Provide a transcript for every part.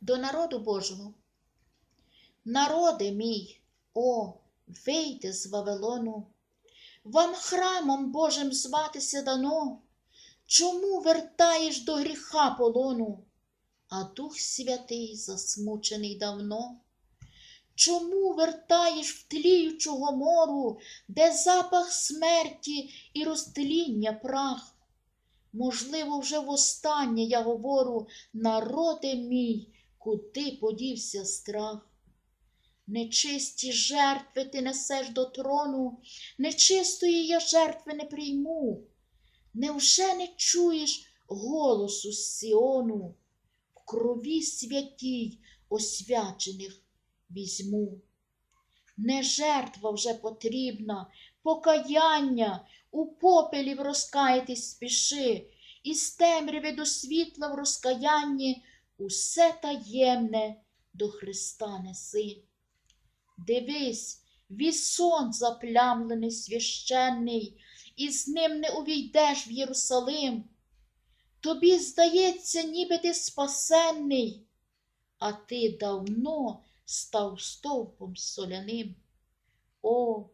до народу Божого. Народи мій, о, вийте з Вавилону, вам храмом Божим зватися дано. Чому вертаєш до гріха полону, а Дух Святий засмучений давно? Чому вертаєш в тліючого мору, де запах смерті і розтління прах? Можливо, вже востаннє я говорю, народе мій, куди подівся страх? Нечисті жертви ти несеш до трону, нечистої я жертви не прийму. Невже не чуєш голосу Сіону? В крові святій освячених візьму. Не жертва вже потрібна, покаяння, у попелів розкаятись спіши, із темряви до світла в розкаянні усе таємне до Христа неси. Дивись, вісон заплямлений священний, і з ним не увійдеш в Єрусалим. Тобі здається, ніби ти спасенний, а ти давно став стовпом соляним. О,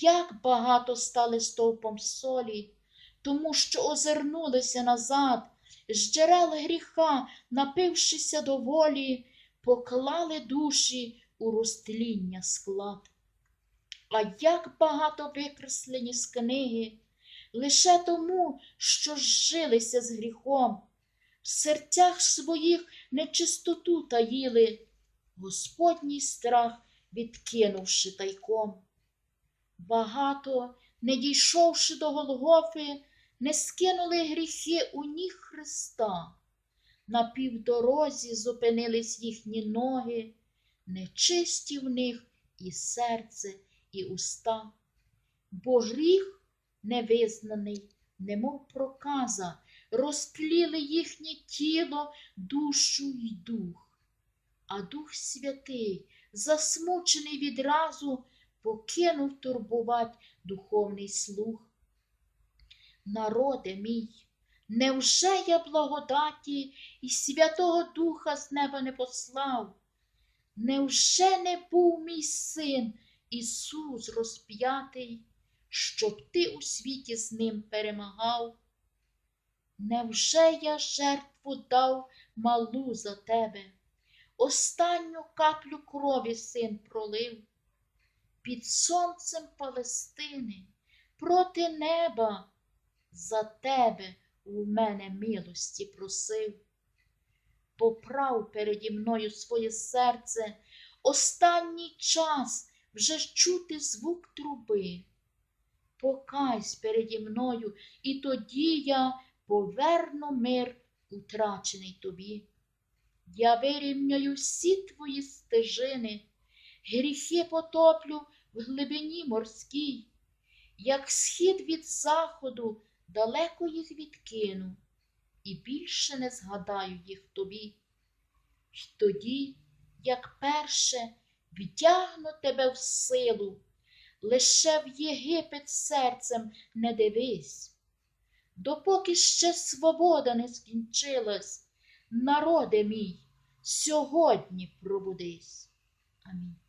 як багато стали стовпом солі, тому що озирнулися назад, з джерел гріха, напившися доволі, поклали душі у розтління склад. А як багато викреслені з книги, лише тому, що зжилися з гріхом, в серцях своїх нечистоту таїли, Господній страх відкинувши тайком. Багато, не дійшовши до Голгофи, не скинули гріхи у ніг Христа. На півдорозі зупинились їхні ноги, нечисті в них і серце, і уста. Бо гріх невизнаний, немов проказа, розтліли їхнє тіло, душу й дух. А Дух Святий, засмучений відразу, покинув турбувать духовний слух. Народе мій, невже я благодаті і Святого Духа з неба не послав? Невже не був мій син Ісус розп'ятий, щоб ти у світі з ним перемагав? Невже я жертву дав малу за тебе? Останню каплю крові син пролив під сонцем Палестини проти неба за тебе у мене милості просив. Поправ переді мною своє серце, останній час вже чути звук труби. Покайсь переді мною, і тоді я поверну мир, утрачений тобі. Я вирівняю всі твої стежини, гріхи потоплю в глибині морській, як схід від заходу далеко їх відкину, і більше не згадаю їх тобі. І тоді, як перше, вдягну тебе в силу, лише в Єгипет серцем не дивись, допоки ще свобода не скінчилась, народе мій, сьогодні пробудись. Амінь.